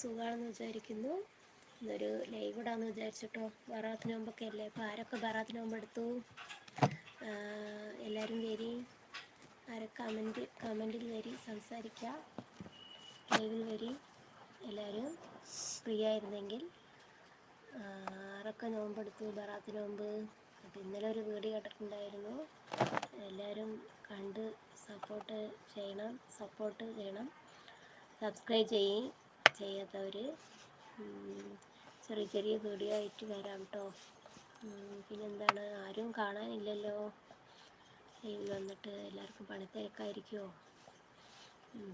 സുഖമാണെന്ന് വിചാരിക്കുന്നു. ഇന്നൊരു ലൈവ് ഇടാന്ന് വിചാരിച്ചിട്ടോ. ബറാത്തിന് മുമ്പൊക്കെ അല്ലേ അപ്പോൾ ആരൊക്കെ ബറാത്തിന് മുമ്പ് എടുത്തു? എല്ലാവരും വരി. ആരൊക്കെ കമന്റ് കമന്റിൽ വരി സംസാരിക്കുക ലൈവിൽ വരി. എല്ലാവരും ഫ്രീ ആയിരുന്നെങ്കിൽ. ആരൊക്കെ നോമ്പെടുത്തു ബറാത്തിന് മുമ്പ്? അപ്പോൾ ഇന്നലെ ഒരു വീഡിയോ കേട്ടിട്ടുണ്ടായിരുന്നു എല്ലാവരും കണ്ട് സപ്പോർട്ട് ചെയ്യണം സപ്പോർട്ട് ചെയ്യണം. സബ്സ്ക്രൈബ് ചെയ്യും. ചെയ്യാത്തവർ ചെറിയ ചെറിയ വീഡിയോ വരാം കേട്ടോ പിന്നെന്താണ്? ആരും കാണാനില്ലല്ലോ. ലൈവിൽ വന്നിട്ട് എല്ലാവർക്കും പണിത്തിരക്കായിരിക്കുമോ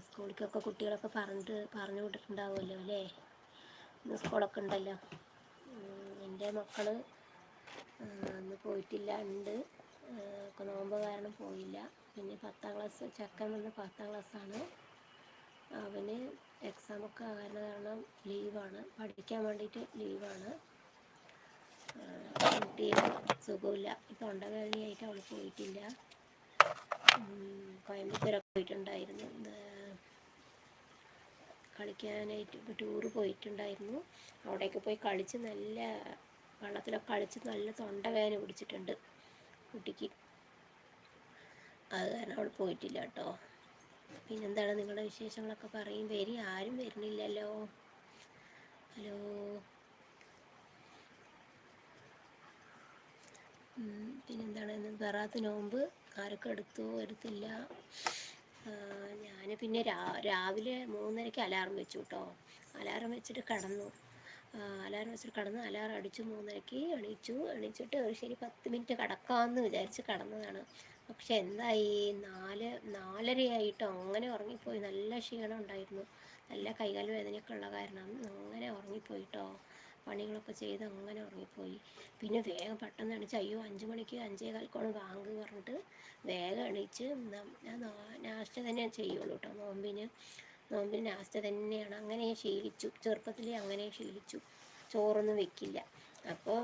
സ്കൂളിലേക്കൊക്കെ കുട്ടികളൊക്കെ പറഞ്ഞിട്ട് പറഞ്ഞു വിട്ടിട്ടുണ്ടാവുമല്ലോ അല്ലേ? ഇന്ന് സ്കൂളൊക്കെ ഉണ്ടല്ലോ. എന്റെ മക്കൾ അന്ന് പോയിട്ടില്ല ഉണ്ട്. ഒക്കെ നോമ്പ് കാരണം പോയില്ല. പിന്നെ പത്താം ക്ലാസ് ചക്കൻ വന്ന് പത്താം ക്ലാസ്സാണ്. അവന് എക്സാമൊക്കെ ആകാൻ കാരണം ലീവാണ് പഠിക്കാൻ വേണ്ടിയിട്ട് ലീവാണ് കുട്ടിയെ സുഖമില്ല. തൊണ്ടവേദനയായിട്ട് അവൾ പോയിട്ടില്ല. കോയമ്പത്തൂരൊക്കെ പോയിട്ടുണ്ടായിരുന്നു. കളിക്കാനായിട്ട് ടൂറ് പോയിട്ടുണ്ടായിരുന്നു. അവിടെയൊക്കെ പോയി കളിച്ച് നല്ല വെള്ളത്തിലൊക്കെ കളിച്ച് നല്ല തൊണ്ടവേദന പിടിച്ചിട്ടുണ്ട് കുട്ടിക്ക്. അത് കാരണം അവൾ പോയിട്ടില്ല കേട്ടോ. പിന്നെന്താണ് നിങ്ങളുടെ വിശേഷങ്ങളൊക്കെ പറയും? വരി ആരും വരുന്നില്ലല്ലോ. ഹലോ. പിന്നെന്താണ്? ബറാത്ത് നോമ്പ്. ആരൊക്കെ എടുത്തു? എടുത്തില്ല ഞാൻ പിന്നെ രാവിലെ മൂന്നരയ്ക്ക് അലാറം വെച്ചു കേട്ടോ. അലാറം വെച്ചിട്ട് കടന്നു. അലാറം വെച്ചിട്ട് കടന്ന് അലാറം അടിച്ചു മൂന്നരയ്ക്ക് എണീച്ചു. എണീച്ചിട്ട് ഒരു ശരി പത്ത് മിനിറ്റ് കിടക്കാമെന്ന് വിചാരിച്ച് കടന്നതാണ്. പക്ഷെ എന്തായി? നാല് നാലരയായിട്ടോ അങ്ങനെ ഉറങ്ങിപ്പോയി. നല്ല ക്ഷീണം ഉണ്ടായിരുന്നു. നല്ല കൈകാൽ വേദനയൊക്കെ ഉള്ള കാരണം അങ്ങനെ ഉറങ്ങിപ്പോയിട്ടോ. പണികളൊക്കെ ചെയ്ത് അങ്ങനെ ഉറങ്ങിപ്പോയി. പിന്നെ വേഗം പെട്ടെന്ന് എണീച്ച് അയ്യോ അഞ്ച് മണിക്ക് അഞ്ചേ കാൽക്കോണ് ബാങ്ക് പറഞ്ഞിട്ട് വേഗം എണീച്ച് ഞാൻ ലാസ്റ്റ് തന്നെ ചെയ്യുള്ളൂ കേട്ടോ നോമ്പിന്. നോമ്പിന് അവസ്ഥ തന്നെയാണ്. അങ്ങനെ ശീലിച്ചു. ചെറുപ്പത്തിലേ അങ്ങനെ ശീലിച്ചു. ചോറൊന്നും വെക്കില്ല. അപ്പോൾ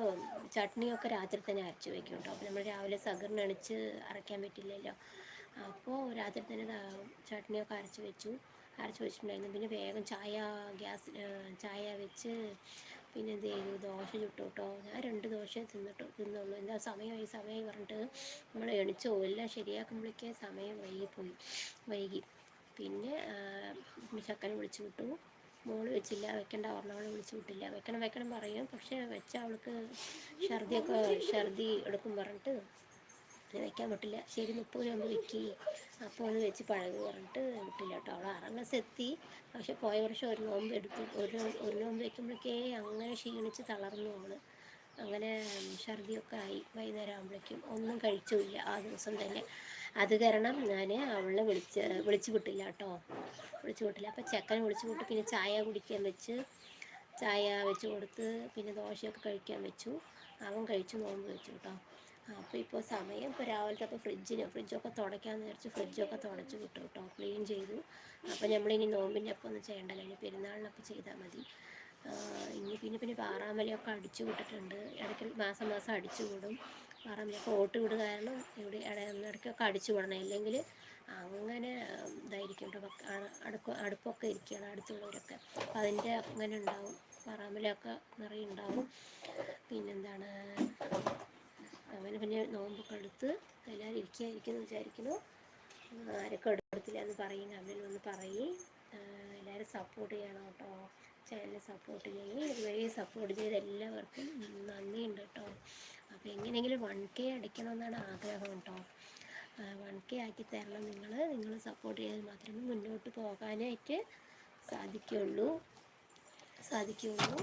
ചട്നിയൊക്കെ രാത്രി തന്നെ അരച്ച് വെക്കും കേട്ടോ അപ്പോൾ നമ്മൾ രാവിലെ സഗറിനടിച്ച് അരയ്ക്കാൻ പറ്റില്ലല്ലോ. അപ്പോൾ രാത്രി തന്നെ ചട്നിയൊക്കെ അരച്ച് വെച്ചു. അരച്ച് വെച്ചിട്ടുണ്ടായിരുന്നു. പിന്നെ വേഗം ചായ ഗ്യാസ് ചായ വെച്ച് പിന്നെ എന്ത് ചെയ്തു? ദോശ ചുട്ടു കേട്ടോ. ഞാൻ രണ്ട് ദോശ തിന്നിട്ട് തിന്നുള്ളൂ. എന്താ സമയമായി സമയമായി പറഞ്ഞിട്ട് നമ്മൾ എണിച്ചോ. എല്ലാം ശരിയാക്കുമ്പോഴേക്കേ സമയം വൈകിപ്പോയി. വൈകി. പിന്നെ ചക്കനെ വിളിച്ചു വിട്ടു. മോൾ വെച്ചില്ല വെക്കണ്ട പറഞ്ഞവളെ വിളിച്ചു വിട്ടില്ല. വെക്കണം വെക്കണം പറയും. പക്ഷേ വെച്ച അവൾക്ക് ഛർദിയൊക്കെ ഛർദി എടുക്കും പറഞ്ഞിട്ട് വെക്കാൻ പറ്റില്ല ശരി മുപ്പത് രൂപ വെക്കി. അപ്പോൾ അത് വെച്ച് പഴകി പറഞ്ഞിട്ട് വിട്ടില്ല കേട്ടോ. അവൾ ആറാം ക്ലാസ് എത്തി. പക്ഷെ പോയ വർഷം ഒരു നോമ്പ് എടുത്തു ഒരു ഒരു നോമ്പ് വെക്കുമ്പോഴേക്കേ അങ്ങനെ ക്ഷീണിച്ച് തളർന്നു അവൾ അങ്ങനെ ഛർദിയൊക്കെ ആയി വൈകുന്നേരം ആകുമ്പോഴേക്കും ഒന്നും കഴിച്ചില്ല ആ ദിവസം തന്നെ. അത് കാരണം ഞാൻ അവളെ വിളിച്ച് വിളിച്ചു വിട്ടില്ല കേട്ടോ. വിളിച്ചു വിട്ടില്ല. അപ്പോൾ ചെക്കൻ വിളിച്ചു വിട്ട് പിന്നെ ചായ കുടിക്കാൻ വെച്ച് ചായ വെച്ച് കൊടുത്ത് പിന്നെ ദോശയൊക്കെ കഴിക്കാൻ വെച്ചു. അവൻ കഴിച്ചു നോമ്പ് വെച്ചു കേട്ടോ. അപ്പോൾ ഇപ്പോൾ സമയം ഇപ്പോൾ രാവിലത്തെ അപ്പോൾ ഫ്രിഡ്ജിന് ഫ്രിഡ്ജൊക്കെ തുടയ്ക്കാമെന്ന് വിചാരിച്ച് ഫ്രിഡ്ജൊക്കെ തുടച്ച് വിട്ടു കേട്ടോ. ക്ലീൻ ചെയ്തു. അപ്പോൾ നമ്മളിനി നോമ്പിന്റെ അപ്പം ഒന്നും ചെയ്യേണ്ടല്ലോ. ഇനി പെരുന്നാളിനൊക്കെ ചെയ്താൽ മതി. ഇനി പിന്നെ പിന്നെ പാറാമലയൊക്കെ അടിച്ചു വിട്ടിട്ടുണ്ട് ഇടയ്ക്ക് മാസം മാസം അടിച്ചു വിടും പാറാമലയൊക്കെ ഓട്ട് വിട് കാരണം ഇവിടെ ഇടയ്ക്കൊക്കെ അടിച്ചു വിടണം ഇല്ലെങ്കിൽ അങ്ങനെ ഇതായിരിക്കും കേട്ടോ. അടുപ്പ് അടുപ്പൊക്കെ ഇരിക്കുകയാണ് അടുത്തുള്ളവരൊക്കെ. അപ്പം അതിന്റെ അങ്ങനെ ഉണ്ടാവും. പാറാമലയൊക്കെ നിറയെ ഉണ്ടാവും. പിന്നെന്താണ്? അങ്ങനെ പിന്നെ നോമ്പൊക്കെ എടുത്ത് എല്ലാവരും ഇരിക്കുകയായിരിക്കുമെന്ന് വിചാരിക്കുന്നു. ആരൊക്കെ എടുത്തില്ല എന്ന് പറയുന്നു അവരിൽ ഒന്ന് പറയും. എല്ലാവരും സപ്പോർട്ട് ചെയ്യണം കേട്ടോ. ചാനൽ സപ്പോർട്ട് ചെയ്യും ഇതുവരെ സപ്പോർട്ട് ചെയ്ത എല്ലാവർക്കും നന്ദിയുണ്ട് കേട്ടോ അപ്പോൾ എങ്ങനെയെങ്കിലും വൺ കെ അടിക്കണമെന്നാണ് ആഗ്രഹം കേട്ടോ വൺ കെ ആക്കി തരണം നിങ്ങൾ നിങ്ങൾ സപ്പോർട്ട് ചെയ്താൽ മാത്രമേ മുന്നോട്ട് പോകാനായിട്ട് സാധിക്കുകയുള്ളൂ സാധിക്കുകയുള്ളൂ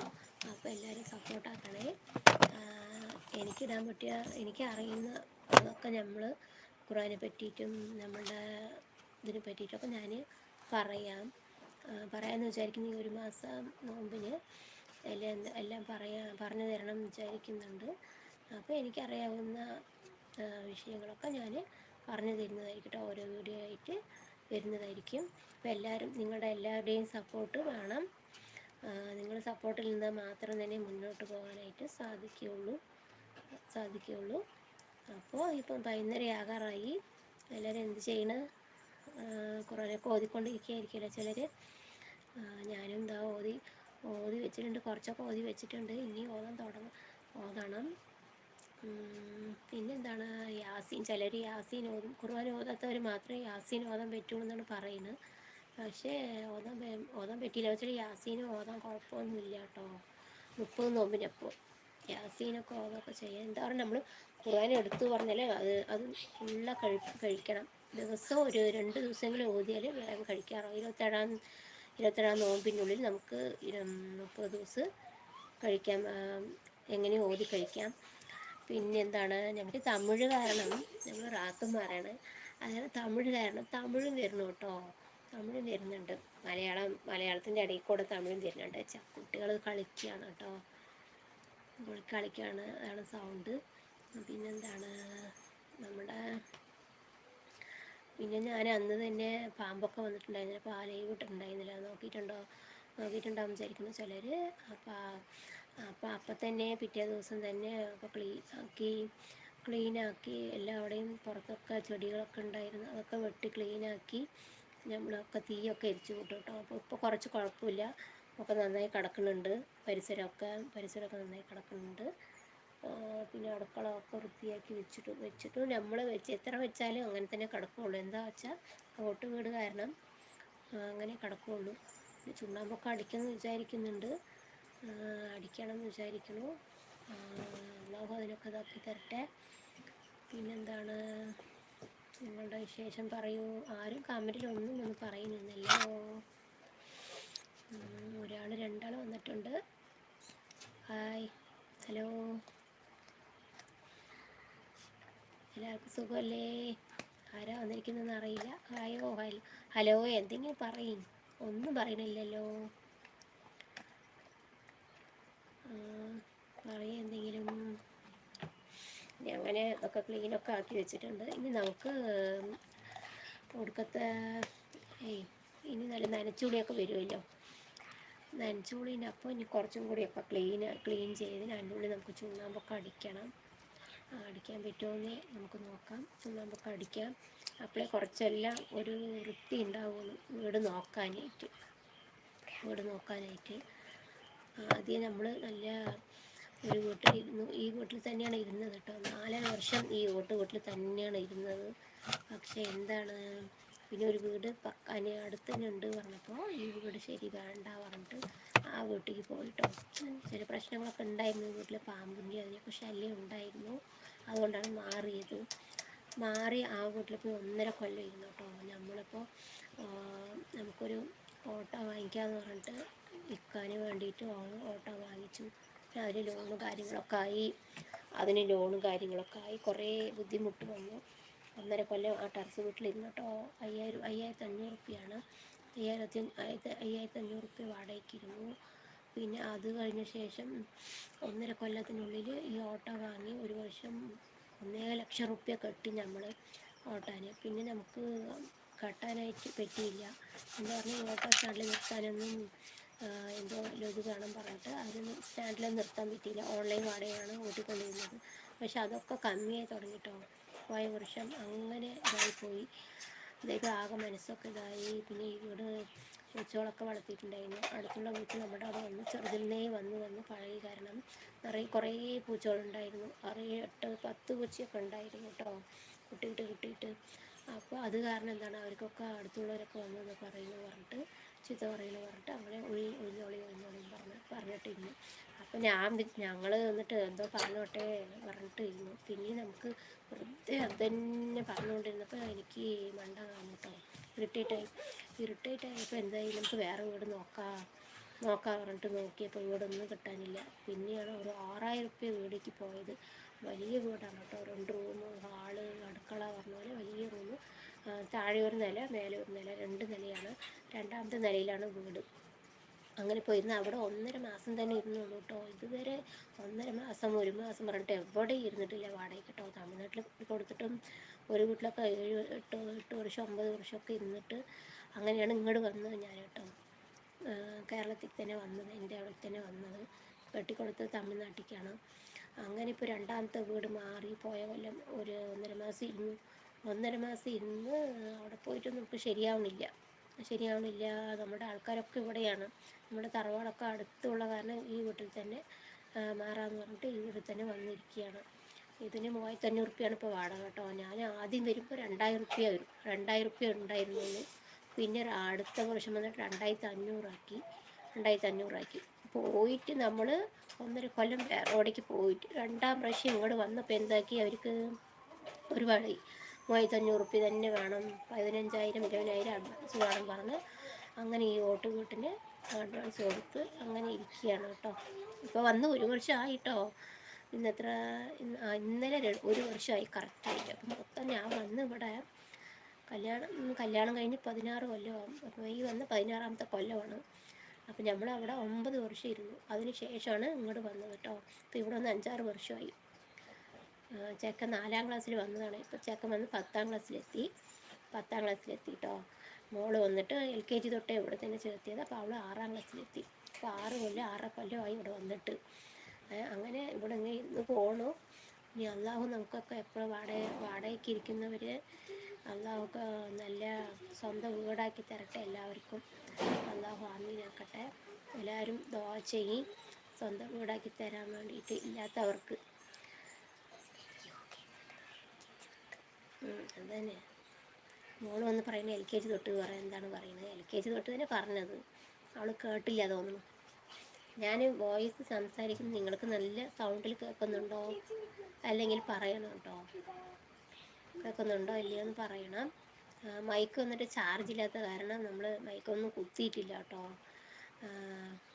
അപ്പോൾ എല്ലാവരും സപ്പോർട്ടാക്കണേ എനിക്കിടാൻ പറ്റിയ എനിക്ക് അറിയുന്ന അതൊക്കെ നമ്മൾ ഖുറാനെ പറ്റിയിട്ടും നമ്മളുടെ ഇതിനെ പറ്റിയിട്ടൊക്കെ ഞാൻ പറയാം. പറയാമെന്ന് വിചാരിക്കുന്നു ഈ ഒരു മാസം നോമ്പിന്. എല്ലാം എല്ലാം പറയാ പറഞ്ഞു തരണം എന്ന് വിചാരിക്കുന്നുണ്ട്. അപ്പോൾ എനിക്കറിയാവുന്ന വിഷയങ്ങളൊക്കെ ഞാൻ പറഞ്ഞു തരുന്നതായിരിക്കട്ടെ ഓരോ വീഡിയോ ആയിട്ട് വരുന്നതായിരിക്കും. അപ്പോൾ എല്ലാവരും നിങ്ങളുടെ എല്ലാവരുടെയും സപ്പോർട്ട് വേണം. നിങ്ങൾ സപ്പോർട്ടിൽ നിന്ന് മാത്രം തന്നെ മുന്നോട്ട് പോകാനായിട്ട് സാധിക്കുകയുള്ളൂ. സാധിക്കുകയുള്ളൂ. അപ്പോൾ ഇപ്പം വൈകുന്നേരം ആകാറായി എല്ലാവരും എന്ത് ചെയ്യണം? കുറേയൊക്കെ ഓതിക്കൊണ്ടിരിക്കുകയായിരിക്കുമല്ലോ ചിലർ ഞാനും എന്താ ഓതി ഓതി വെച്ചിട്ടുണ്ട് കുറച്ചൊക്കെ ഓതി വെച്ചിട്ടുണ്ട്. ഇനി ഓതാൻ തുടങ്ങും ഓതണം. പിന്നെന്താണ്? യാസീൻ ചിലർ യാസീൻ ഓതും. ഖുർആൻ ഓതാത്തവർ മാത്രമേ യാസീൻ ഓതാൻ പറ്റുള്ളൂ എന്നാണ് പറയുന്നത്. പക്ഷേ ഓതാൻ ഓതാൻ പറ്റിയില്ല. വെച്ചാൽ യാസീനും ഓതാൻ കുഴപ്പമൊന്നുമില്ല കേട്ടോ. മുപ്പത് നോമ്പിനപ്പോൾ യാസീനൊക്കെ ഓതൊക്കെ ചെയ്യാം എന്താ പറയുക നമ്മൾ ഖുർആൻ എടുത്തു പറഞ്ഞാൽ അത് അത് ഫുള്ള കഴി കഴിക്കണം. ദിവസം ഒരു രണ്ട് ദിവസമെങ്കിലും ഓതിയാൽ വേഗം കഴിക്കാറോ. ഇരുപത്തേഴാം ഇരുപത്തേഴാം നോമ്പിനുള്ളിൽ നമുക്ക് മുപ്പത് ദിവസം കഴിക്കാം. എങ്ങനെ ഓതി കഴിക്കാം. പിന്നെ എന്താണ്? ഞങ്ങൾക്ക് തമിഴ് കാരണം ഞങ്ങൾ റാത്തുമാരാണ് അതായത് തമിഴ് കാരണം തമിഴും വരുന്നു കേട്ടോ. തമിഴും വരുന്നുണ്ട്. മലയാളം മലയാളത്തിന്റെ ഇടയിൽ കൂടെ തമിഴും വരുന്നുണ്ട്. കുട്ടികൾ കളിക്കുകയാണ് കേട്ടോ. കളിക്കുകയാണ്. അതാണ് സൗണ്ട് പിന്നെന്താണ് നമ്മുടെ പിന്നെ ഞാൻ അന്ന് തന്നെ പാമ്പൊക്കെ വന്നിട്ടുണ്ടായിരുന്നില്ല. അപ്പോൾ ആ ലൈവ് നോക്കിയിട്ടുണ്ടോ? നോക്കിയിട്ടുണ്ടാവും വിചാരിക്കുന്നു ചിലർ അപ്പോൾ അപ്പോൾ അപ്പം തന്നെ പിറ്റേ ദിവസം തന്നെ അപ്പോൾ ക്ലീൻ ആക്കി ക്ലീനാക്കി എല്ലാവിടെയും പുറത്തൊക്കെ ചെടികളൊക്കെ ഉണ്ടായിരുന്നു. അതൊക്കെ വെട്ടി ക്ലീനാക്കി നമ്മളൊക്കെ തീയൊക്കെ എരിച്ചു കൂട്ടും കേട്ടോ. അപ്പോൾ ഇപ്പോൾ കുറച്ച് കുഴപ്പമില്ല. ഒക്കെ നന്നായി കിടക്കുന്നുണ്ട്. പരിസരമൊക്കെ പരിസരമൊക്കെ നന്നായി കിടക്കുന്നുണ്ട്. പിന്നെ അടുക്കളമൊക്കെ വൃത്തിയാക്കി വെച്ചിട്ട് വെച്ചിട്ട്. നമ്മൾ വെച്ച് എത്ര വെച്ചാലും അങ്ങനെ തന്നെ കിടക്കുകയുള്ളൂ എന്താ വെച്ചാൽ ഓട്ട് വീട് കാരണം അങ്ങനെ കിടക്കുകയുള്ളൂ ചുണ്ണാമ്പൊക്കെ അടിക്കുമെന്ന് വിചാരിക്കുന്നുണ്ട്. അടിക്കണം എന്ന് വിചാരിക്കുന്നു. അള്ളാഹു അതിനൊക്കെ ഇതാക്കി തരട്ടെ. പിന്നെന്താണ്? നിങ്ങളുടെ വിശേഷം പറയൂ. ആരും കമന്റിലൊന്നും ഒന്ന് പറയുന്നില്ലല്ലോ ഒരാൾ രണ്ടാൾ വന്നിട്ടുണ്ട്. ഹായ്. ഹലോ. എല്ലാവർക്കും സുഖമല്ലേ? ആരാ വന്നിരിക്കുന്നതെന്ന് അറിയില്ല. ഹായോ ഹലോ എന്തെങ്കിലും പറയും. ഒന്നും പറയണില്ലല്ലോ. പറയും എന്തെങ്കിലും. അങ്ങനെ ഒക്കെ ക്ലീനൊക്കെ ആക്കി വെച്ചിട്ടുണ്ട്. ഇനി നമുക്ക് ഒടുക്കത്തെ ഇനി നല്ല നനച്ചുളിയൊക്കെ വരുമല്ലോ. നനച്ചുളിന്റെ അപ്പോൾ ഇനി കുറച്ചും കൂടിയൊക്കെ ക്ലീൻ ക്ലീൻ ചെയ്ത് അതിന്റെ ഉള്ളിൽ നമുക്ക് ചുണ്ണാമ്പൊക്കെ അടിക്കണം. അടിക്കാൻ പറ്റുമെന്ന് നമുക്ക് നോക്കാം. നമുക്ക് അടിക്കാം അപ്പോഴേ കുറച്ചെല്ലാം ഒരു വൃത്തി ഉണ്ടാവുള്ളൂ. വീട് നോക്കാനായിട്ട്. വീട് നോക്കാനായിട്ട്. ആദ്യം നമ്മൾ നല്ല ഒരു വീട്ടിലിരുന്നു ഈ വീട്ടിൽ തന്നെയാണ് ഇരുന്നത് കേട്ടോ. നാലര വർഷം ഈ ഓട്ട് വീട്ടിൽ തന്നെയാണ് ഇരുന്നത്. പക്ഷെ എന്താണ്? പിന്നെ ഒരു വീട് പക്കാന് അടുത്ത് തന്നെ ഉണ്ട് പറഞ്ഞപ്പോൾ ഈ വീട് ശരി വേണ്ട പറഞ്ഞിട്ട് ആ വീട്ടിലേക്ക് പോയിട്ടോ. ചില പ്രശ്നങ്ങളൊക്കെ ഉണ്ടായിരുന്നു. വീട്ടിൽ പാമ്പിന്റെ അതിനൊക്കെ ശല്യം ഉണ്ടായിരുന്നു. അതുകൊണ്ടാണ് മാറിയത്. മാറി ആ വീട്ടിൽ പോയി ഒന്നര കൊല്ലം ഇരുന്നു കേട്ടോ. നമ്മളിപ്പോൾ നമുക്കൊരു ഓട്ടോ വാങ്ങിക്കാമെന്ന് പറഞ്ഞിട്ട് വിൽക്കാൻ വേണ്ടിയിട്ട് ഓട്ടോ വാങ്ങിച്ചു. അതിന് ലോണും കാര്യങ്ങളൊക്കെ ആയി. അതിന് ലോണും കാര്യങ്ങളൊക്കെ ആയി. കുറേ ബുദ്ധിമുട്ട് വന്നു. ഒന്നര കൊല്ലം ആ ടെറസ് വീട്ടിലിരുന്നു കേട്ടോ. അയ്യായിരം അയ്യായിരത്തി അഞ്ഞൂറ് റുപ്യാണ്. അയ്യായിരത്തി അയ്യായിരത്തി അഞ്ഞൂറ് റുപ്യ വാടകയ്ക്കിരുന്നു. പിന്നെ അത് കഴിഞ്ഞ ശേഷം ഒന്നര കൊല്ലത്തിനുള്ളിൽ ഈ ഓട്ടോ വാങ്ങി ഒരു വർഷം ഒന്നേ ലക്ഷം റുപ്യ കെട്ടി നമ്മൾ ഓട്ടാൻ പിന്നെ നമുക്ക് കെട്ടാനായിട്ട് പറ്റിയില്ല. എന്താ പറഞ്ഞാൽ ഓട്ടോ സ്റ്റാൻഡിൽ നിർത്താനൊന്നും എന്തോ ഇത് കാണാൻ പറഞ്ഞിട്ട് അതൊന്നും സ്റ്റാൻഡിൽ നിർത്താൻ പറ്റിയില്ല. ഓൺലൈൻ വാടകയാണ് ഓട്ടിക്കൊണ്ടിരുന്നത് പക്ഷെ അതൊക്കെ കമ്മിയായി തുടങ്ങിട്ടോ. പോയ വർഷം അങ്ങനെ ഇതായിപ്പോയി ഇതൊക്കെ ആകെ മനസ്സൊക്കെ ഇതായി. പിന്നെ ഇവിടെ വീട് പൂച്ചകളൊക്കെ വളർത്തിയിട്ടുണ്ടായിരുന്നു. അടുത്തുള്ള പൂച്ച നമ്മുടെ അവിടെ വന്ന് ചെറുതിലേ വന്ന് വന്ന് പഴയ കാരണം നിറയെ കുറേ പൂച്ചകളുണ്ടായിരുന്നു. അറേ എട്ട് പത്ത് പൂച്ചയൊക്കെ ഉണ്ടായിരുന്നു കേട്ടോ. കുട്ടിയിട്ട് കിട്ടിയിട്ട്. അപ്പോൾ അത് കാരണം എന്താണ്? അവർക്കൊക്കെ അടുത്തുള്ളവരൊക്കെ വന്നു പറയുന്നു പറഞ്ഞിട്ട് ചീത്ത പറയുന്നു പറഞ്ഞിട്ട് അങ്ങനെ ഉള്ളി ഒഴിഞ്ഞോളി ഒഴിഞ്ഞോളി പറഞ്ഞ് പറഞ്ഞിട്ടിരുന്നു. അപ്പോൾ ഞാൻ ഞങ്ങൾ വന്നിട്ട് എന്തോ പറഞ്ഞോട്ടെ പറഞ്ഞിട്ട് ഇരുന്നു പിന്നെ നമുക്ക് വെറുതെ അത് തന്നെ പറഞ്ഞുകൊണ്ടിരുന്നപ്പോൾ എനിക്ക് മണ്ട കാണും കേട്ടോ ഇറിറ്റേറ്റായി ഇറിറ്റേറ്റായപ്പോൾ എന്തായി? നമുക്ക് വേറെ വീട് നോക്കാം നോക്കാം പറഞ്ഞിട്ട് നോക്കിയപ്പോൾ വീടൊന്നും കിട്ടാനില്ല. പിന്നെയാണ് ഒരു ആറായിരം റുപ്യ വീടേക്ക് പോയത്. വലിയ വീടാണ് കേട്ടോ. രണ്ട് റൂം ഹാൾ അടുക്കള പറഞ്ഞ പോലെ വലിയ റൂം. താഴെ ഒരു നില മേലെ ഒരു നില രണ്ട് നിലയാണ്. രണ്ടാമത്തെ നിലയിലാണ് വീട്. അങ്ങനെ പോയിരുന്ന അവിടെ ഒന്നര മാസം തന്നെ ഇരുന്നുള്ളൂ കേട്ടോ ഇതുവരെ ഒന്നര മാസം ഒരു മാസം പറഞ്ഞിട്ട് എവിടെ ഇരുന്നിട്ടില്ല. വാടകയ്ക്ക് കേട്ടോ തമിഴ്നാട്ടിൽ കൊടുത്തിട്ടും ഒരു വീട്ടിലൊക്കെ ഏഴ് എട്ട് എട്ട് വർഷം ഒമ്പത് വർഷമൊക്കെ ഇരുന്നിട്ട് അങ്ങനെയാണ് ഇങ്ങോട്ട് വന്നത് ഞാൻ കേട്ടോ കേരളത്തിൽ തന്നെ വന്നത് എന്റെ അവിടെ തന്നെ വന്നത്. കെട്ടിക്കൊടുത്തത് തമിഴ്നാട്ടിലേക്കാണ്. അങ്ങനെ ഇപ്പോൾ രണ്ടാമത്തെ വീട് മാറി പോയ കൊല്ലം ഒരു ഒന്നര മാസം ഇരുന്നു. ഒന്നര മാസം ഇരുന്ന് അവിടെ പോയിട്ടൊന്നും ഇപ്പോൾ ശരിയാവണില്ല ശരിയാവണില്ല. നമ്മുടെ ആൾക്കാരൊക്കെ ഇവിടെയാണ്. നമ്മുടെ തറവാടൊക്കെ അടുത്തുള്ള കാരണം ഈ വീട്ടിൽ തന്നെ മാറാമെന്ന് പറഞ്ഞിട്ട് ഈ വീട്ടിൽ തന്നെ വന്നിരിക്കുകയാണ്. ഇതിന് മൂവായിരത്തി അഞ്ഞൂറ് റുപ്യാണ് ഇപ്പോൾ വാടക കേട്ടോ. ഞാൻ ആദ്യം വരുമ്പോൾ രണ്ടായിരം റുപ്യ വരും രണ്ടായിരം റുപ്യ ഉണ്ടായിരുന്നുള്ളൂ. പിന്നെ അടുത്ത വർഷം വന്നിട്ട് രണ്ടായിരത്തി അഞ്ഞൂറാക്കി രണ്ടായിരത്തി അഞ്ഞൂറാക്കി പോയിട്ട് നമ്മൾ ഒന്നര കൊല്ലം റോഡിലേക്ക് പോയിട്ട് രണ്ടാം പ്രാവശ്യം ഇങ്ങോട്ട് വന്നപ്പോൾ എന്താക്കി? അവർക്ക് ഒരുപാട് മൂവായിരത്തി അഞ്ഞൂറ് റുപ്യ തന്നെ വേണം. പതിനഞ്ചായിരം ഇരുപതിനായിരം അഡ്വാൻസ് വേണം പറഞ്ഞ് അങ്ങനെ ഈ ഓട്ട് വീട്ടിന് അഡ്വാൻസ് കൊടുത്ത് അങ്ങനെ ഇരിക്കുകയാണ് കേട്ടോ. ഇപ്പോൾ വന്ന് ഒരു വർഷമായി കേട്ടോ ഇന്നത്ര ഇന്നലെ ഒരു വർഷമായി. കറക്റ്റായിട്ട് അപ്പം മൊത്തം ഞാൻ വന്ന് ഇവിടെ കല്യാണം കല്യാണം കഴിഞ്ഞ് പതിനാറ് കൊല്ലമാകും അപ്പോൾ ഈ വന്ന് പതിനാറാമത്തെ കൊല്ലമാണ്. അപ്പം നമ്മൾ അവിടെ ഒമ്പത് വർഷം ഇരുന്നു. അതിന് ശേഷമാണ് ഇങ്ങോട്ട് വന്നത് കേട്ടോ. അപ്പോൾ ഇവിടെ വന്ന് അഞ്ചാറ് വർഷമായി. ചെക്കൻ നാലാം ക്ലാസ്സിൽ വന്നതാണ്. ഇപ്പോൾ ചെക്കൻ വന്ന് പത്താം ക്ലാസ്സിലെത്തി. പത്താം ക്ലാസ്സിലെത്തി കേട്ടോ മോൾ വന്നിട്ട് എൽ കെ ജി തൊട്ടേ ഇവിടെ തന്നെ ചേർത്തിയത്. അപ്പോൾ അവൾ ആറാം ക്ലാസ്സിലെത്തി. അപ്പോൾ ആറ് കൊല്ലം ആറര കൊല്ലമായി ഇവിടെ വന്നിട്ട്. അങ്ങനെ ഇവിടെ ഇന്ന് പോകണു ഇനി അള്ളാഹു നമുക്കൊക്കെ എപ്പോഴും വാടക വാടകയ്ക്ക് ഇരിക്കുന്നവർ അള്ളാഹുക്ക് നല്ല സ്വന്തം വീടാക്കി തരട്ടെ എല്ലാവർക്കും. അള്ളാഹു ആമീനാക്കട്ടെ. എല്ലാവരും ദോ ചെയ്യും. സ്വന്തം വീടാക്കി തരാൻ വേണ്ടിയിട്ട് ഇല്ലാത്തവർക്ക് അതന്നെ. മോൾ വന്ന് പറയുന്നത് എൽ കെ ജി തൊട്ട് പറയാൻ എന്താണ് പറയുന്നത് എൽ കെ ജി തൊട്ട് തന്നെ പറഞ്ഞത്. അവൾ കേട്ടില്ല തോന്നുന്നു. ഞാൻ വോയിസ് സംസാരിക്കുന്നത് നിങ്ങൾക്ക് നല്ല സൗണ്ടിൽ കേൾക്കുന്നുണ്ടോ? അല്ലെങ്കിൽ പറയണം കേട്ടോ കേൾക്കുന്നുണ്ടോ? ഇല്ലയോ എന്ന് പറയണം. മൈക്ക് വന്നിട്ട് ചാർജ് ഇല്ലാത്ത കാരണം നമ്മൾ മൈക്കൊന്നും കുത്തിയിട്ടില്ല കേട്ടോ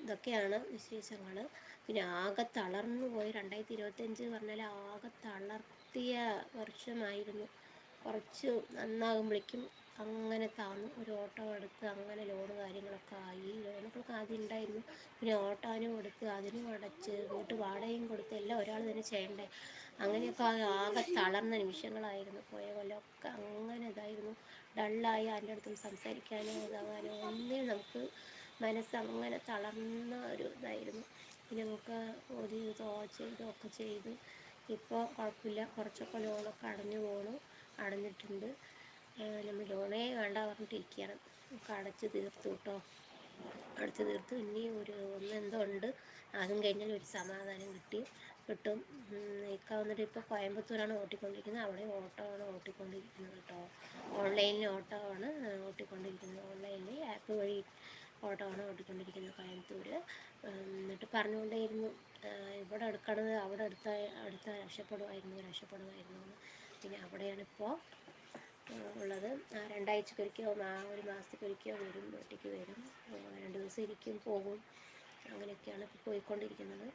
ഇതൊക്കെയാണ് വിശേഷങ്ങൾ പിന്നെ ആകെ തളർന്നു പോയി. രണ്ടായിരത്തി ഇരുപത്തഞ്ച് പറഞ്ഞാൽ ആകെ തളർത്തിയ വർഷമായിരുന്നു. കുറച്ച് നന്നാകുമ്പോഴേക്കും അങ്ങനെ താന്നു ഒരു ഓട്ടോ എടുത്ത് അങ്ങനെ ലോണ് കാര്യങ്ങളൊക്കെ ആയി. ലോണുകളൊക്കെ ആദ്യം ഉണ്ടായിരുന്നു. പിന്നെ ഓട്ടാനും കൊടുത്ത് അതിനും അടച്ച് വീട്ട് വാടകയും കൊടുത്ത് എല്ലാം ഒരാൾ തന്നെ ചെയ്യണ്ടേ. അങ്ങനെയൊക്കെ ആകെ തളർന്ന നിമിഷങ്ങളായിരുന്നു. പോയ കൊല്ലമൊക്കെ അങ്ങനെ ഇതായിരുന്നു. ഡള്ളായി അതിന്റെ അടുത്തും സംസാരിക്കാനോ ഇതാകാനോ ഒന്നിനും നമുക്ക് മനസ്സ് അങ്ങനെ തളർന്ന ഒരു ഇതായിരുന്നു. പിന്നെ നമുക്ക് ഒരു ഇതോ ചെയ്തോ ഒക്കെ ചെയ്ത്. ഇപ്പോൾ കുഴപ്പമില്ല. കുറച്ചൊക്കെ ലോണൊക്കെ അടഞ്ഞു പോകണം അടഞ്ഞിട്ടുണ്ട്. നമ്മൾ ലോണേ വേണ്ട പറഞ്ഞിട്ടിരിക്കുകയാണ് ഒക്കെ അടച്ച് തീർത്തു കേട്ടോ. അടച്ച് തീർത്തു. ഇനി ഒരു ഒന്ന് എന്തോ ഉണ്ട്. അതും കഴിഞ്ഞാൽ ഒരു സമാധാനം കിട്ടി. കിട്ടും. ഇക്ക വന്നിട്ട് ഇപ്പോൾ കോയമ്പത്തൂരാണ് ഓട്ടിക്കൊണ്ടിരിക്കുന്നത്. അവിടെ ഓട്ടോ ആണ് ഓട്ടിക്കൊണ്ടിരിക്കുന്നത് കേട്ടോ. ഓൺലൈനിൽ ഓട്ടോ ആണ് ഓട്ടിക്കൊണ്ടിരിക്കുന്നത്. ഓൺലൈനിൽ ആപ്പ് വഴി ഓട്ടോ ആണ് ഓട്ടിക്കൊണ്ടിരിക്കുന്നത് കോയമ്പത്തൂർ എന്നിട്ട് പറഞ്ഞുകൊണ്ടേയിരുന്നു. ഇവിടെ എടുക്കണത് അവിടെ എടുത്താൽ അടുത്ത രക്ഷപ്പെടുമായിരുന്നു രക്ഷപ്പെടുമായിരുന്നു പിന്നെ അവിടെയാണിപ്പോൾ ഉള്ളത്. രണ്ടാഴ്ചക്കൊരിക്കോ ഒരു മാസത്തേക്കൊരിക്കോ വരും ഒറ്റയ്ക്ക് വരും. രണ്ട് ദിവസം ഇരിക്കും പോകും. അങ്ങനെയൊക്കെയാണ് ഇപ്പോൾ പോയിക്കൊണ്ടിരിക്കുന്നത്.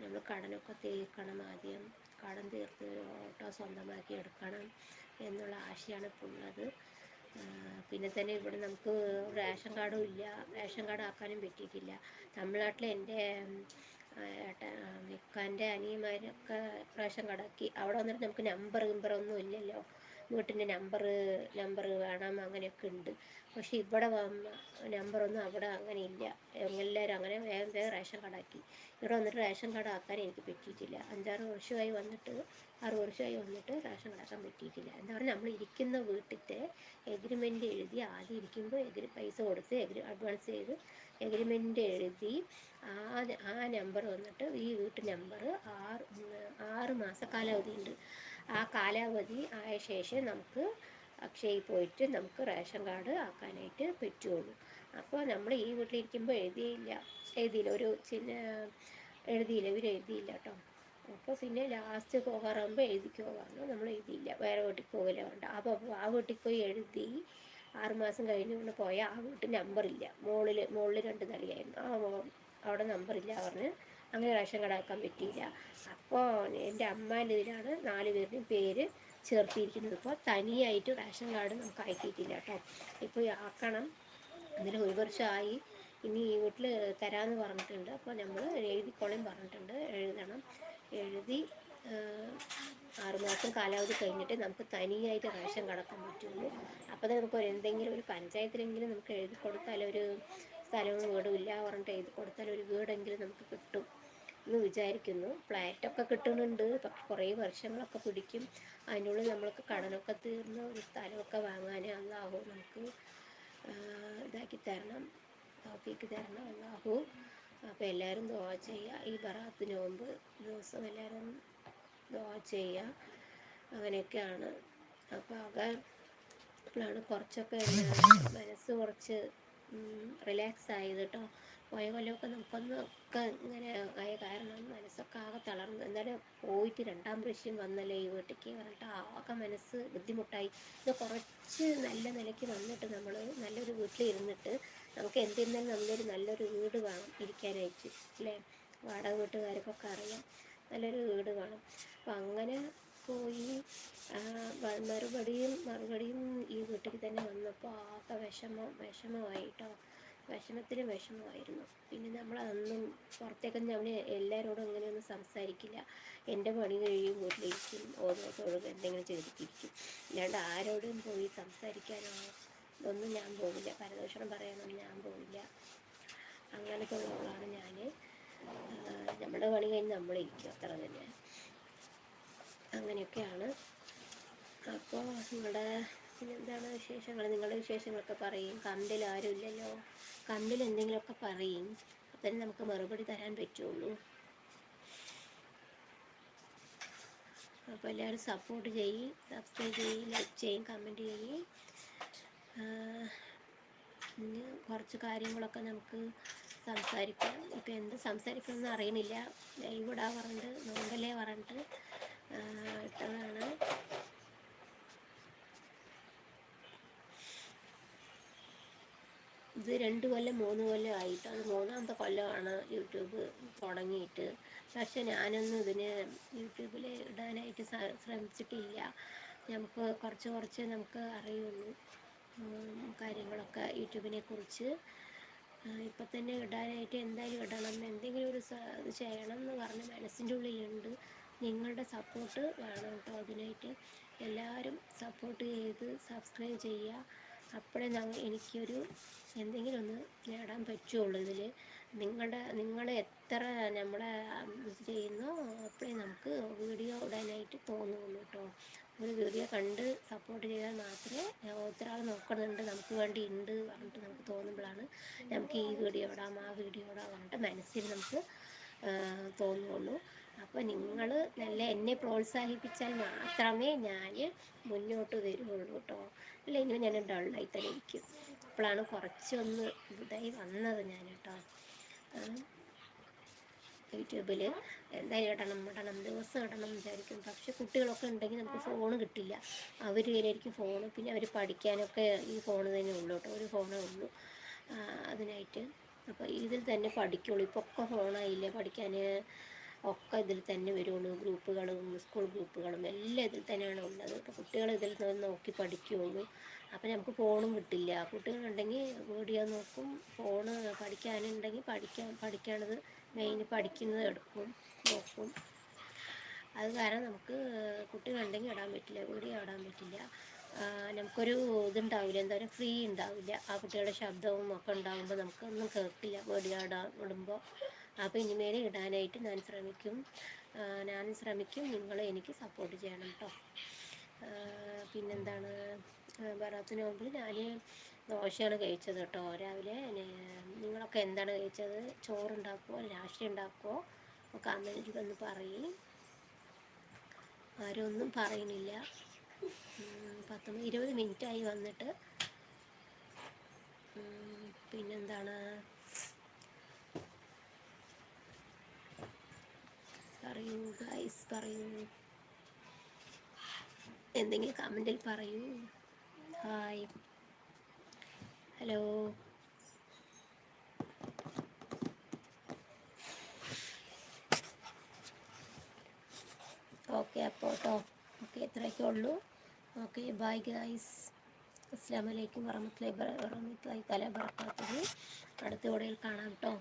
നമ്മൾ കടനൊക്കെ തീർക്കണം ആദ്യം. കടം തീർത്ത് ഒരു ഓട്ടോ സ്വന്തമാക്കി എടുക്കണം എന്നുള്ള ആശയാണ് ഇപ്പോൾ ഉള്ളത്. പിന്നെ തന്നെ ഇവിടെ നമുക്ക് റേഷൻ കാർഡും ഇല്ല. റേഷൻ കാർഡ് ആക്കാനും പറ്റിയിട്ടില്ല. തമിഴ്നാട്ടിലെ എന്റെ ഇക്കാന്റെ അനിയന്മാരൊക്കെ പ്രാവശ്യം കടക്കി. അവിടെ വന്നിട്ട് നമുക്ക് നമ്പർ ഗിമ്പറൊന്നും ഇല്ലല്ലോ. വീട്ടിന്റെ നമ്പർ നമ്പർ വേണം അങ്ങനെയൊക്കെ ഉണ്ട്. പക്ഷെ ഇവിടെ നമ്പറൊന്നും അവിടെ അങ്ങനെ ഇല്ല. എല്ലാവരും അങ്ങനെ വേഗം വേഗം റേഷൻ കാർഡാക്കി ഇവിടെ വന്നിട്ട് റേഷൻ കാർഡ് ആക്കാൻ എനിക്ക് പറ്റിയിട്ടില്ല. അഞ്ചാറ് വർഷമായി വന്നിട്ട് ആറ് വർഷമായി വന്നിട്ട് റേഷൻ കാർഡാക്കാൻ പറ്റിയിട്ടില്ല. എന്താ പറയുക നമ്മൾ ഇരിക്കുന്ന വീട്ടിലത്തെ എഗ്രിമെന്റ് എഴുതി ആദ്യം ഇരിക്കുമ്പോൾ എഗ്രി പൈസ കൊടുത്ത് എഗ്രി അഡ്വാൻസ് ചെയ്ത് എഗ്രിമെന്റ് എഴുതി ആ ആ നമ്പർ വന്നിട്ട് ഈ വീട്ട് നമ്പർ ആറ് ആറ് മാസ ഉണ്ട് ആ കാലാവധി ആയ ശേഷം നമുക്ക് അക്ഷയയിൽ പോയിട്ട് നമുക്ക് റേഷൻ കാർഡ് ആക്കാനായിട്ട് പറ്റുള്ളൂ. അപ്പോൾ നമ്മൾ ഈ വീട്ടിലിരിക്കുമ്പോൾ എഴുതിയില്ല. എഴുതിയില്ല. ഒരു ചിന്ന എഴുതിയില്ല. ഇവർ എഴുതിയില്ല കേട്ടോ. അപ്പോൾ പിന്നെ ലാസ്റ്റ് പോകാറാകുമ്പോൾ എഴുതിക്കോ പറഞ്ഞു. നമ്മൾ എഴുതിയില്ല. വേറെ വീട്ടിൽ പോകില്ല വേണ്ട അപ്പോൾ ആ വീട്ടിൽ പോയി എഴുതി ആറുമാസം കഴിഞ്ഞ് കൊണ്ട് പോയാൽ ആ വീട്ടിൽ നമ്പറില്ല മുകളിൽ മുകളിൽ രണ്ട് നിലയായിരുന്നു ആ അവിടെ നമ്പറില്ല പറഞ്ഞ് അങ്ങനെ റേഷൻ കട ആക്കാൻ പറ്റിയില്ല. അപ്പോൾ എന്റെ അമ്മേന്റെ ഇതിലാണ് നാല് പേരുടെയും പേര് ചേർത്തിയിരിക്കുന്നത് ഇപ്പോൾ തനിയായിട്ട് റേഷൻ കാർഡ് നമുക്ക് അയക്കിയിട്ടില്ല കേട്ടോ. ഇപ്പോൾ ആക്കണം. അങ്ങനെ ഒരു വർഷമായി. ഇനി ഈ വീട്ടിൽ തരാമെന്ന് പറഞ്ഞിട്ടുണ്ട്. അപ്പോൾ നമ്മൾ എഴുതിക്കോളയും പറഞ്ഞിട്ടുണ്ട്. എഴുതണം. എഴുതി ആറുമാസം കാലാവധി കഴിഞ്ഞിട്ട് നമുക്ക് തനിയായിട്ട് റേഷൻ കടക്കാൻ പറ്റുള്ളൂ. അപ്പോൾ നമുക്ക് ഒരു എന്തെങ്കിലും ഒരു പഞ്ചായത്തിലെങ്കിലും നമുക്ക് എഴുതി കൊടുത്താൽ ഒരു സ്ഥലവും വീടും ഇല്ല പറഞ്ഞിട്ട് എഴുതി കൊടുത്താൽ ഒരു വീടെങ്കിലും നമുക്ക് കിട്ടും. എന്ന് വിചാരിക്കുന്നു. ഫ്ലാറ്റൊക്കെ കിട്ടുന്നുണ്ട്. പക്ഷെ കുറേ വർഷങ്ങളൊക്കെ പിടിക്കും. അതിനുള്ളിൽ നമ്മൾക്ക് കടനൊക്കെ തീർന്ന് ഒരു സ്ഥലമൊക്കെ വാങ്ങാൻ അള്ളാഹു നമുക്ക് ഇതാക്കി തരണം. തോഫിക്ക് തരണം അള്ളാഹു അപ്പോൾ എല്ലാവരും ദോ ചെയ്യുക ഈ ബറാത്ത് നോമ്പ് ദിവസം എല്ലാവരും ദോ ചെയ്യുക അങ്ങനെയൊക്കെയാണ്. അപ്പോൾ ഇപ്പോഴാണ് കുറച്ചൊക്കെ മനസ്സ് കുറച്ച് റിലാക്സ് ആയത് കേട്ടോ. പോയ കൊല്ലമൊക്കെ നമുക്കൊന്ന് ഒക്കെ ഇങ്ങനെ ആയ കാരണം മനസ്സൊക്കെ ആകെ തളർന്നു. എന്തായാലും പോയിട്ട് രണ്ടാം പ്രാവശ്യം വന്നല്ലേ ഈ വീട്ടിലേക്ക് പറഞ്ഞിട്ട് ആകെ മനസ്സ് ബുദ്ധിമുട്ടായി. ഇത് കുറച്ച് നല്ല നിലയ്ക്ക് വന്നിട്ട് നമ്മൾ നല്ലൊരു വീട്ടിൽ ഇരുന്നിട്ട് നമുക്ക് എന്തിരുന്നാലും നല്ലൊരു നല്ലൊരു വീട് വേണം ഇരിക്കാനായിട്ട് അല്ലേ? വാടക വീട്ടുകാർക്കൊക്കെ അറിയാം. നല്ലൊരു വീട് വേണം. അപ്പം അങ്ങനെ പോയി മറുപടിയും മറുപടിയും ഈ വീട്ടിൽ തന്നെ വന്നപ്പോൾ ആകെ വിഷമം വിഷമമായിട്ടോ. വിഷമത്തിലും വിഷമമായിരുന്നു. പിന്നെ നമ്മൾ അന്നും പുറത്തേക്കൊന്നും അവന് എല്ലാവരോടും അങ്ങനെയൊന്നും സംസാരിക്കില്ല. എന്റെ പണി കഴിയും വീട്ടിലിരിക്കും തൊഴിൽ എന്തെങ്കിലും ചെയ്തിട്ടിരിക്കും. അല്ലാണ്ട് ആരോടും പോയി സംസാരിക്കാനോ ഇതൊന്നും ഞാൻ പോകില്ല പരദോഷണം പറയാനൊന്നും ഞാൻ പോകില്ല അങ്ങനത്തെ ഉള്ളതാണ് ഞാൻ നമ്മുടെ പണി കഴിഞ്ഞ് നമ്മളിരിക്കും. അത്ര തന്നെ അങ്ങനെയൊക്കെയാണ്. അപ്പോൾ നിങ്ങളുടെ എന്താണ് വിശേഷങ്ങൾ? നിങ്ങളുടെ വിശേഷങ്ങളൊക്കെ പറയും. കണ്ടിൽ ആരും ഇല്ലല്ലോ. കണ്ടിൽ എന്തെങ്കിലുമൊക്കെ പറയും. അപ്പം നമുക്ക് മറുപടി തരാൻ പറ്റുള്ളൂ. അപ്പോൾ എല്ലാവരും സപ്പോർട്ട് ചെയ്യും സബ്സ്ക്രൈബ് ചെയ്യും ലൈക്ക് ചെയ്യും കമന്റ് ചെയ്യും. ഇനി കുറച്ച് കാര്യങ്ങളൊക്കെ നമുക്ക് സംസാരിക്കാം. ഇപ്പം എന്ത് സംസാരിക്കണമെന്ന് അറിയണില്ല ലൈവ് ഇടാൻ പറഞ്ഞിട്ട് നോമ്പല്ലേ പറഞ്ഞിട്ട് ഇട്ടതാണ്. രണ്ട് കൊല്ലം മൂന്ന് കൊല്ലം ആയിട്ട് അത് മൂന്നാമത്തെ കൊല്ലമാണ് യൂട്യൂബ് തുടങ്ങിയിട്ട്. പക്ഷെ ഞാനൊന്നും ഇതിന് യൂട്യൂബിൽ ഇടാനായിട്ട് ശ്രമിച്ചിട്ടില്ല. നമുക്ക് കുറച്ച് കുറച്ച് നമുക്ക് അറിയുള്ളൂ കാര്യങ്ങളൊക്കെ യൂട്യൂബിനെ കുറിച്ച്. ഇപ്പം തന്നെ ഇടാനായിട്ട് എന്തായാലും ഇടണം. എന്തെങ്കിലും ഒരു ഇത് ചെയ്യണം എന്ന് പറഞ്ഞ് മനസ്സിന്റെ ഉള്ളിലുണ്ട്. നിങ്ങളുടെ സപ്പോർട്ട് വേണം കേട്ടോ. അതിനായിട്ട് എല്ലാവരും സപ്പോർട്ട് ചെയ്ത് സബ്സ്ക്രൈബ് ചെയ്യുക. അപ്പോഴേ എനിക്കൊരു എന്തെങ്കിലും ഒന്ന് നേടാൻ പറ്റുള്ളൂ ഇതിൽ നിങ്ങളുടെ നിങ്ങൾ എത്ര നമ്മളെ ചെയ്യുന്നോ അപ്പോഴേ നമുക്ക് വീഡിയോ ഇടാനായിട്ട് തോന്നുള്ളൂ കേട്ടോ ഒരു വീഡിയോ കണ്ട് സപ്പോർട്ട് ചെയ്താൽ മാത്രമേ ഒത്തിരി നോക്കുന്നുണ്ട് നമുക്ക് വേണ്ടി ഉണ്ട് പറഞ്ഞിട്ട് നമുക്ക് തോന്നുമ്പോഴാണ് നമുക്ക് ഈ വീഡിയോ ഇടാം ആ വീഡിയോ ഇടാം പറഞ്ഞിട്ട് മനസ്സിൽ നമുക്ക് തോന്നുള്ളൂ. അപ്പോൾ നിങ്ങൾ നല്ല എന്നെ പ്രോത്സാഹിപ്പിച്ചാൽ മാത്രമേ ഞാൻ മുന്നോട്ട് വരുള്ളൂ കേട്ടോ അല്ലെങ്കിൽ ഞാൻ ഡള്ളായി തന്നെ ഇരിക്കും അപ്പോഴാണ് കുറച്ചൊന്ന് ഇതായി വന്നത് ഞാൻ കേട്ടോ. യൂട്യൂബിൽ എന്തായാലും ഇടണം ഇടണം ദിവസം ഇടണം വിചാരിക്കും പക്ഷെ കുട്ടികളൊക്കെ ഉണ്ടെങ്കിൽ നമുക്ക് ഫോൺ കിട്ടില്ല. അവർ കയ്യിലായിരിക്കും ഫോൺ പിന്നെ അവർ പഠിക്കാനൊക്കെ ഈ ഫോൺ തന്നെ ഉള്ളൂ കേട്ടോ. ഒരു ഫോണേ ഉള്ളൂ. അതിനായിട്ട്. അപ്പോൾ ഇതിൽ തന്നെ പഠിക്കുള്ളൂ. ഇപ്പോൾ ഒക്കെ ഫോണായില്ലേ പഠിക്കാൻ ഒക്കെ ഇതിൽ തന്നെ വരുള്ളൂ. ഗ്രൂപ്പുകളും സ്കൂൾ ഗ്രൂപ്പുകളും എല്ലാം ഇതിൽ തന്നെയാണ് ഉള്ളത്. അപ്പോൾ കുട്ടികൾ ഇതിൽ നിന്ന് നോക്കി പഠിക്കുകയുള്ളൂ അപ്പോൾ നമുക്ക് ഫോണും കിട്ടില്ല. കുട്ടികളുണ്ടെങ്കിൽ വീഡിയോ നോക്കും ഫോണ് പഠിക്കാനുണ്ടെങ്കിൽ പഠിക്കാൻ പഠിക്കാനത് മെയിൻ പഠിക്കുന്നത് എടുക്കും നോക്കും. അത് കാരണം നമുക്ക് കുട്ടികളുണ്ടെങ്കിൽ ഇടാൻ പറ്റില്ല വീഡിയോ ഇടാൻ പറ്റില്ല. നമുക്കൊരു ഇതുണ്ടാവില്ല. എന്താ പറയുക ഫ്രീ ഉണ്ടാവില്ല. ആ കുട്ടികളുടെ ശബ്ദവും ഒക്കെ ഉണ്ടാകുമ്പോൾ നമുക്കൊന്നും കേൾക്കില്ല. വീഡിയോ ഇടാൻ ഇടുമ്പോൾ അപ്പോൾ ഇനിമേലെ ഇടാനായിട്ട് ഞാൻ ശ്രമിക്കും. ഞാൻ ശ്രമിക്കും. നിങ്ങൾ എനിക്ക് സപ്പോർട്ട് ചെയ്യണം കേട്ടോ പിന്നെന്താണ്? ബറാത്തിന് മുമ്പിൽ ഞാൻ ദോശയാണ് കഴിച്ചത് കേട്ടോ രാവിലെ നിങ്ങളൊക്കെ എന്താണ് കഴിച്ചത്? ചോറുണ്ടാക്കുമോ രാഷ്ട്രീയം ഉണ്ടാക്കുമോ കമന്റിൽ വന്ന് പറയും. ആരും ഒന്നും പറയുന്നില്ല. പത്തൊമ്പത് ഇരുപത് മിനിറ്റായി വന്നിട്ട്. പിന്നെന്താണ്? പറയൂ ഗൈസ് പറയൂ. എന്തെങ്കിലും കമന്റിൽ പറയൂ. ഹായ് ഹലോ ഓക്കെ അപ്പോൾ കേട്ടോ ഓക്കെ ഇത്രയൊക്കെ ഉള്ളൂ. ഓക്കെ ബൈ ഗൈസ് അസ്സാം വലൈക്കും വറഹമത്തലി വറഹമത്തലി തല ബറക്കാത്തത് അടുത്ത വീഡിയോയിൽ കാണാം കേട്ടോ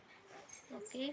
ഓക്കെ